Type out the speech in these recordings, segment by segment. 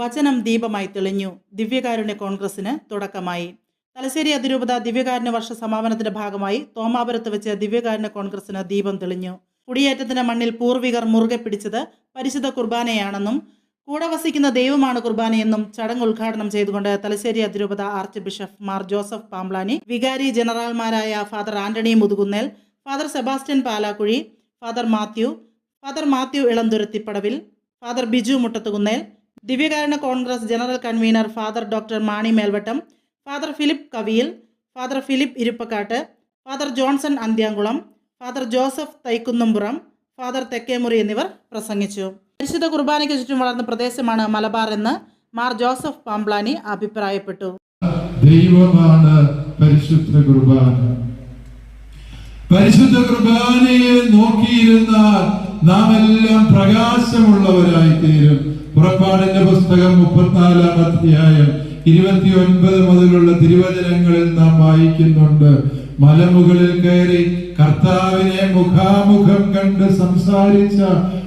വചനം ദീപമായി തെളിഞ്ഞു. ദിവ്യകാരുണ്യ കോൺഗ്രസിന് തുടക്കമായി. തലശ്ശേരി അതിരൂപത ദിവ്യകാരുണ്യ വർഷ സമാപനത്തിന്റെ ഭാഗമായി തോമാപുരത്ത് വെച്ച് ദിവ്യകാരുണ്യ കോൺഗ്രസിന് ദീപം തെളിഞ്ഞു. കുടിയേറ്റത്തിന്റെ മണ്ണിൽ പൂർവികർ മുറുകെ പിടിച്ചത് പരിശുദ്ധ കുർബാനയാണെന്നും കൂടെ വസിക്കുന്ന ദൈവമാണ് കുർബാനയെന്നും ചടങ്ങ് ഉദ്ഘാടനം ചെയ്തുകൊണ്ട് തലശ്ശേരി അതിരൂപത arch bishop Mar Joseph Pamplany വികാരി ജനറൽമാരായ father Antony Muthukunnel father Sebastian Palakuzhy father Mathew father Mathew Elanthurathippadavil father Biju Muttathukunnel ദിവ്യകാരുണ്യ congress general convener father doctor Mani Melvattam father Philip Kaviyil father Philip Iruppakkattu father Johnson Anthyamkulam father Joseph Thaikkunnumpuram father Thekkemuri എന്നിവർ പ്രസംഗിച്ചു. പരിശുദ്ധ കുർബാനയ്ക്ക് ചുറ്റും വളർന്ന പ്രദേശമാണ് മലബാർ എന്ന് Mar Joseph Pamplany അഭിപ്രായപ്പെട്ടു. ദൈവമാണ് പരിശുദ്ധ കുർബാന. പരിശുദ്ധ കുർബാനയെ നോക്കിയിരുന്നാൽ നാം എല്ലാം പ്രകാശമുള്ളവരായി തീരും പുറപ്പാടിന്റെ പുസ്തകം മുപ്പത്തിനാലാം അധ്യായം ഇരുപത്തിയൊൻപത് മുതലുള്ള തിരുവചനങ്ങളിൽ നാം വായിക്കുന്നുണ്ട്. മലമുകളിൽ കയറി കർത്താവിനെ മുഖാമുഖം കണ്ട് സംസാരിച്ച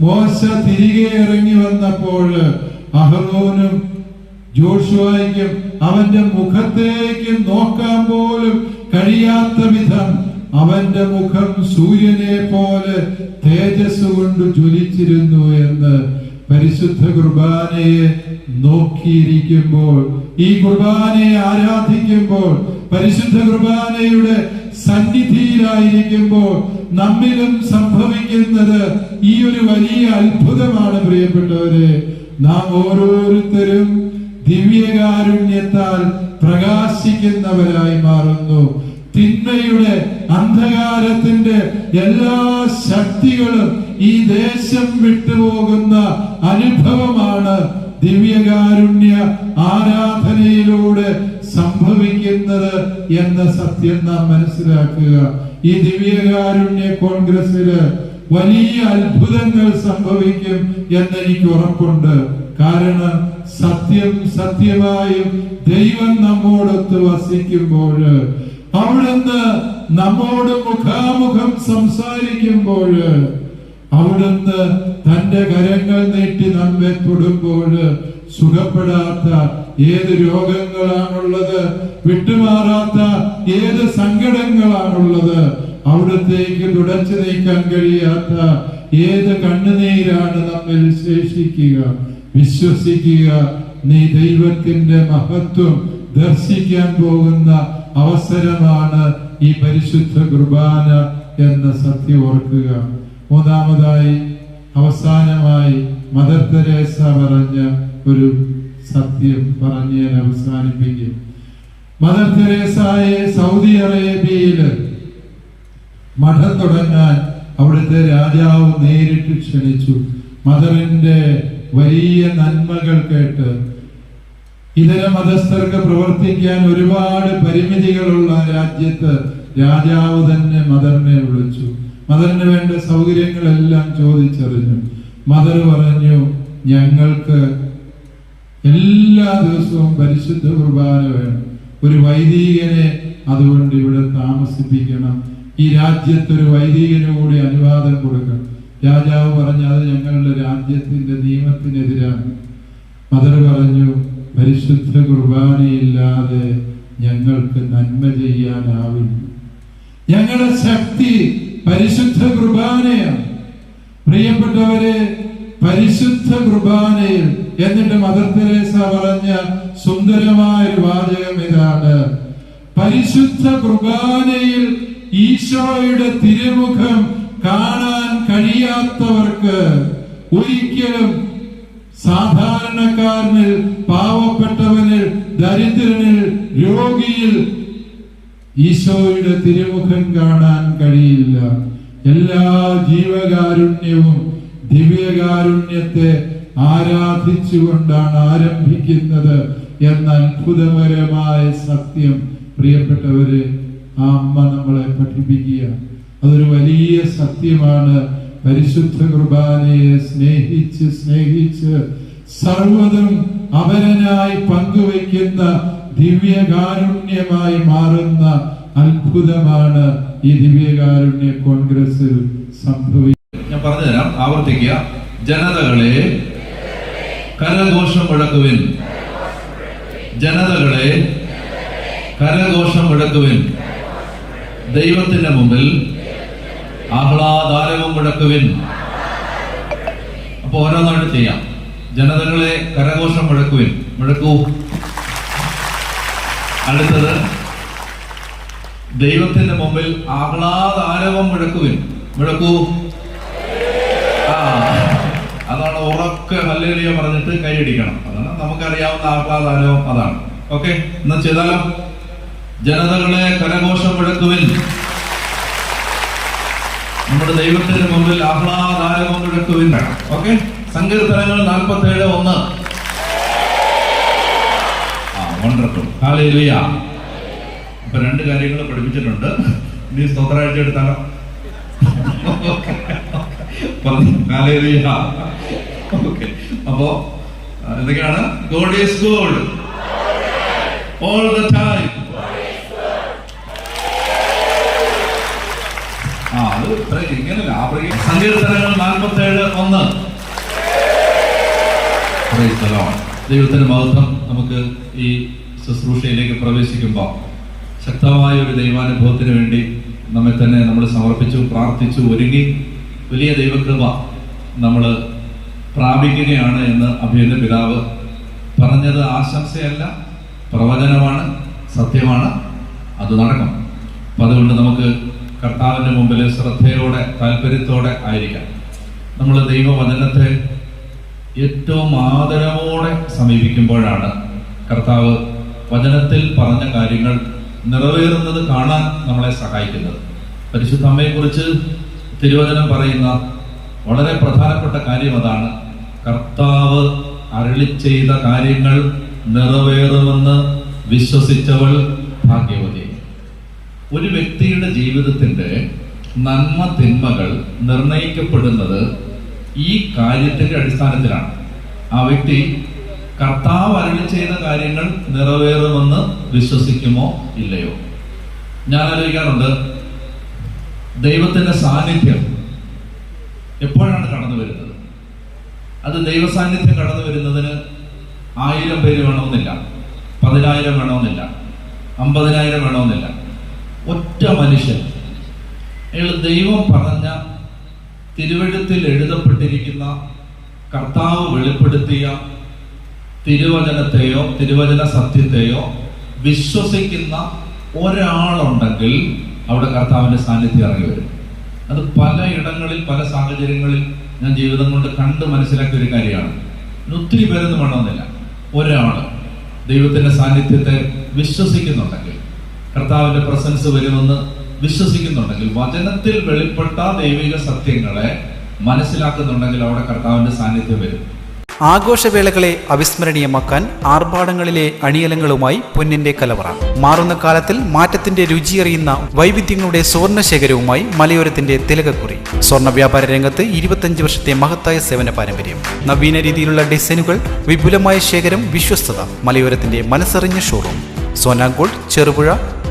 മോശ തിരികെ ഇറങ്ങി വന്നപ്പോൾ അഹ്റോനും ജോഷുവായിക്കും അവന്റെ മുഖത്തേക്ക് നോക്കാൻ പോലും കഴിയാത്ത വിധം അവന്റെ മുഖം സൂര്യനെ പോലെ തേജസ് കൊണ്ട് ജ്വലിച്ചിരുന്നു എന്ന് പരിശുദ്ധ കുർബാനയെ നോക്കിയിരിക്കുമ്പോൾ ഈ കുർബാനയെ ആരാധിക്കുമ്പോൾ പരിശുദ്ധ കുർബാനയുടെ സന്നിധിയിലായിരിക്കുമ്പോൾ നമ്മിലും സംഭവിക്കുന്നത് ഈ ഒരു വലിയ അത്ഭുതമാണ് പ്രിയപ്പെട്ടവരെ. നാം ഓരോരുത്തരും ദിവ്യകാരുണ്യത്താൽ പ്രകാശിക്കുന്നവരായി മാറുന്നു. തിന്മയുടെ അന്ധകാരത്തിന്റെ എല്ലാ ശക്തികളും ഈ ദേശം വിട്ടുപോകുന്ന അനുഭവമാണ് ദിവ്യകാരുണ്യ ആരാധനയിലൂടെ സംഭവിക്കുന്നത് എന്ന സത്യം നാം മനസ്സിലാക്കുക. ഈ ദിവ്യകാരുണ്യ കോൺഗ്രസിൽ വലിയ അത്ഭുതങ്ങൾ സംഭവിക്കും എന്ന് എനിക്ക് ഉറപ്പുണ്ട്. കാരണം സത്യം സത്യമായും ദൈവം നമ്മോടൊത്ത് വസിക്കുമ്പോൾ അവിടുന്ന് നമ്മോട് മുഖാമുഖം സംസാരിക്കുമ്പോൾ അവിടുന്ന് തന്റെ കരങ്ങൾ നീട്ടി നമ്മെ തൊടുമ്പോൾ സുഖപ്പെടാത്ത ഏത് രോഗങ്ങളാണുള്ളത് വിട്ടുമാറാത്ത ഏത് സങ്കടങ്ങളാണുള്ളത് അവിടത്തേക്ക് തുടച്ചു നീക്കാൻ കഴിയാത്ത ഏത് കണ്ണുനീരാണ് നമ്മിൽ ശേഷിക്കുക. വിശ്വസിക്കുക നീ ദൈവത്തിന്റെ മഹത്വം ദർശിക്കാൻ പോകുന്ന അവസരമാണ് ഈ പരിശുദ്ധ കുർബാന എന്ന സത്യം ഓർക്കുക. മൂന്നാമതായി അവസാനമായി മദർ തെരേസ പറഞ്ഞ ഒരു സത്യം പറഞ്ഞ് ഞാൻ അവസാനിപ്പിക്കും. മദർ തെരേസായെ സൗദി അറേബ്യയിൽ മഠം തുടങ്ങാൻ അവിടുത്തെ രാജാവ് നേരിട്ട് ക്ഷണിച്ചു. മദറിന്റെ വലിയ നന്മകൾ കേട്ട് ഇതര മതസ്ഥർക്ക് പ്രവർത്തിക്കാൻ ഒരുപാട് പരിമിതികളുള്ള രാജ്യത്ത് രാജാവ് തന്നെ മദറിനെ വിളിച്ചു. മദറിന് വേണ്ട സൗകര്യങ്ങളെല്ലാം ചോദിച്ചറിഞ്ഞു. മദർ പറഞ്ഞു ഞങ്ങൾക്ക് എല്ലാ ദിവസവും പരിശുദ്ധ കുർബാന വേണം. ഒരു വൈദികനെ അതുകൊണ്ട് ഇവിടെ താമസിപ്പിക്കണം. ഈ രാജ്യത്ത് ഒരു വൈദികന് കൂടി അനുവാദം കൊടുക്കണം. രാജാവ് പറഞ്ഞു അത് ഞങ്ങളുടെ രാജ്യത്തിന്റെ നിയമത്തിനെതിരാണ്. മദർ പറഞ്ഞു പരിശുദ്ധ കുർബാനയില്ലാതെ ഞങ്ങൾക്ക് നന്മ ചെയ്യാനാവില്ല. ഞങ്ങളുടെ ശക്തി പരിശുദ്ധ കുർബാനയാണ്. പ്രിയപ്പെട്ടവരെ പരിശുദ്ധ കുർബാനയിൽ എന്നിട്ട് മദർ തെരേസ പറഞ്ഞ സുന്ദരമായ ഒരു വാചകം ഇതാണ്. പരിശുദ്ധ കുർബാനയിൽ ഈശോയുടെ തിരുമുഖം കാണാൻ കഴിയാത്തവർക്ക് ഒരിക്കലും സാധാരണക്കാരനിൽ പാവപ്പെട്ടവനിൽ ദരിദ്രനിൽ രോഗിയിൽ ഈശോയുടെ തിരുമുഖം കാണാൻ കഴിയില്ല. എല്ലാ ജീവകാരുണ്യവും ദിവ്യകാരുണ്യത്തെ ആരാധിച്ചുകൊണ്ടാണ് ആരംഭിക്കുന്നത് എന്ന അത്ഭുതപരമായ സത്യം. പ്രിയപ്പെട്ടവര് ആ അമ്മ നമ്മളെ പഠിപ്പിക്കുക. അതൊരു വലിയ സത്യമാണ്. പരിശുദ്ധ കുർബാനയെ സ്നേഹിച്ച് സ്നേഹിച്ച് സർവതും അവരനായി പങ്കുവയ്ക്കുന്ന ദിവ്യകാരുണ്യമായി മാറുന്ന അത്ഭുതമാണ് ഈ ദിവ്യകാരുണ്യ കോൺഗ്രസിൽ സംഭവിക്കുന്നത്. ഞാൻ പറഞ്ഞുതരാം. ആവർത്തിക്കുക. ജനതകളെ കരഘോഷം മുഴക്കുവിൻ. ജനതകളെ കരഘോഷം മുഴക്കുവിൻ. ദൈവത്തിന്റെ മുമ്പിൽ ആഹ്ലാദാരവം മുഴക്കുവിൻ. അപ്പൊ ഓരോന്നായിട്ട് ചെയ്യാം. ജനതകളെ കരഘോഷം മുഴക്കുവിൻ. മുഴക്കൂ. അടുത്തത് ദൈവത്തിന്റെ മുമ്പിൽ ആഹ്ലാദാരവം മുഴക്കുവിൻ. മുഴക്കൂ. ആ അതാണ് ഉറക്കെ ഹല്ലേലൂയ പറഞ്ഞിട്ട് കൈയടിക്കണം. അതാണ് നമുക്കറിയാവുന്ന ആഹ്ലാദാരവം അതാണ്. ഓക്കെ എന്നാ ചെയ്താലോ? ജനതകളെ കരഘോഷം മുഴക്കുവിൻ. നമ്മുടെ ദൈവത്തിന്റെ മുമ്പിൽ ആഹ്ലാദാരവം മുഴക്കുവിൻ ഓക്കെ? സങ്കീർത്തനങ്ങൾ നാൽപ്പത്തി ഏഴ് ഒന്ന്. ആ വണ്ടർഫുൾ ഹാലേലുയ ഇപ്പൊ രണ്ട് കാര്യങ്ങൾ പഠിപ്പിച്ചിട്ടുണ്ട്. ഇനി സ്തോത്രാഴ്ച എടുത്താലോ? ഹാലേലുയ ഓക്കെ അപ്പോ എന്തൊക്കെയാണ്? God is gold all the time ആ അത് ഇത്ര ഇങ്ങനല്ല ആഫ്രിക്ക ദൈവത്തിന്റെ മഹത്വം നമുക്ക് ഈ ശുശ്രൂഷയിലേക്ക് പ്രവേശിക്കുമ്പോൾ ശക്തമായ ഒരു ദൈവാനുഭവത്തിന് വേണ്ടി നമ്മെ തന്നെ നമ്മൾ സമർപ്പിച്ചു പ്രാർത്ഥിച്ചു ഒരുങ്ങി വലിയ ദൈവകൃപ നമ്മൾ പ്രാപിക്കുകയാണ് എന്ന് അഭിയന്റെ പിതാവ് പറഞ്ഞത് ആശംസയല്ല പ്രവചനമാണ് സത്യമാണ് അത് നടക്കും. അപ്പൊ അതുകൊണ്ട് നമുക്ക് കർത്താവിന്റെ മുമ്പിൽ ശ്രദ്ധയോടെ താല്പര്യത്തോടെ ആയിരിക്കാം. നമ്മൾ ദൈവവചനത്തെ ഏറ്റവും ആദരവോടെ സമീപിക്കുമ്പോഴാണ് കർത്താവ് വചനത്തിൽ പറഞ്ഞ കാര്യങ്ങൾ നിറവേറുന്നത് കാണാൻ നമ്മളെ സഹായിക്കുന്നത്. പരിശുദ്ധമ്മയെക്കുറിച്ച് തിരുവചനം പറയുന്ന വളരെ പ്രധാനപ്പെട്ട കാര്യം അതാണ്. കർത്താവ് അരളി ചെയ്ത കാര്യങ്ങൾ നിറവേറുമെന്ന് വിശ്വസിച്ചവൾ ഭാഗ്യവതി. ഒരു വ്യക്തിയുടെ ജീവിതത്തിന്റെ നന്മ തിന്മകൾ നിർണയിക്കപ്പെടുന്നത് ഈ കാര്യത്തിന്റെ അടിസ്ഥാനത്തിലാണ്. ആ വ്യക്തി കർത്താവ് അരളി ചെയ്ത കാര്യങ്ങൾ നിറവേറുമെന്ന് വിശ്വസിക്കുമോ ഇല്ലയോ? ഞാൻ ആലോചിക്കാറുണ്ട് ദൈവത്തിന്റെ സാന്നിധ്യം എപ്പോഴാണ് കടന്നു വരുന്നത്? അത് ദൈവസാന്നിധ്യം കടന്നു വരുന്നതിന് ആയിരം പേര് വേണമെന്നില്ല പതിനായിരം വേണമെന്നില്ല അമ്പതിനായിരം വേണമെന്നില്ല ഒറ്റ മനുഷ്യൻ. അയാൾ ദൈവം പറഞ്ഞ തിരുവഴുത്തിൽ എഴുതപ്പെട്ടിരിക്കുന്ന കർത്താവ് വെളിപ്പെടുത്തിയ തിരുവചനത്തെയോ തിരുവചന സത്യത്തെയോ വിശ്വസിക്കുന്ന ഒരാളുണ്ടെങ്കിൽ അവിടെ കർത്താവിന്റെ സാന്നിധ്യം ഇറങ്ങി വരും. അത് പല ഇടങ്ങളിൽ പല സാഹചര്യങ്ങളിൽ ഞാൻ ജീവിതം കൊണ്ട് കണ്ട് മനസ്സിലാക്കിയ ഒരു കാര്യമാണ്. ഒത്തിരി പേരൊന്നും വേണമെന്നില്ല. ഒരാൾ ദൈവത്തിന്റെ സാന്നിധ്യത്തെ വിശ്വസിക്കുന്നുണ്ടെങ്കിൽ കർത്താവിന്റെ പ്രസൻസ് വരുമെന്ന് വിശ്വസിക്കുന്നുണ്ടെങ്കിൽ വചനത്തിൽ വെളിപ്പെട്ട ദൈവിക സത്യങ്ങളെ മനസ്സിലാക്കുന്നുണ്ടെങ്കിൽ അവിടെ കർത്താവിന്റെ സാന്നിധ്യം വരും. ആഘോഷവേളകളെ അവിസ്മരണീയമാക്കാൻ ആർഭാടങ്ങളിലെ അണിയലങ്ങളുമായി പൊന്നിന്റെ കലവറ. മാറുന്ന കാലത്തിൽ മാറ്റത്തിന്റെ രുചിയറിയുന്ന വൈവിധ്യങ്ങളുടെ സ്വർണ ശേഖരവുമായി മലയോരത്തിന്റെ തിലകക്കുറി. സ്വർണ വ്യാപാര രംഗത്ത് ഇരുപത്തഞ്ച് വർഷത്തെ മഹത്തായ സേവന പാരമ്പര്യം. നവീന രീതിയിലുള്ള ഡിസൈനുകൾ വിപുലമായ ശേഖരം വിശ്വസ്തത മലയോരത്തിന്റെ മനസ്സറിഞ്ഞ ഷോറൂം സോനാഗോൾഡ് ചെറുപുഴ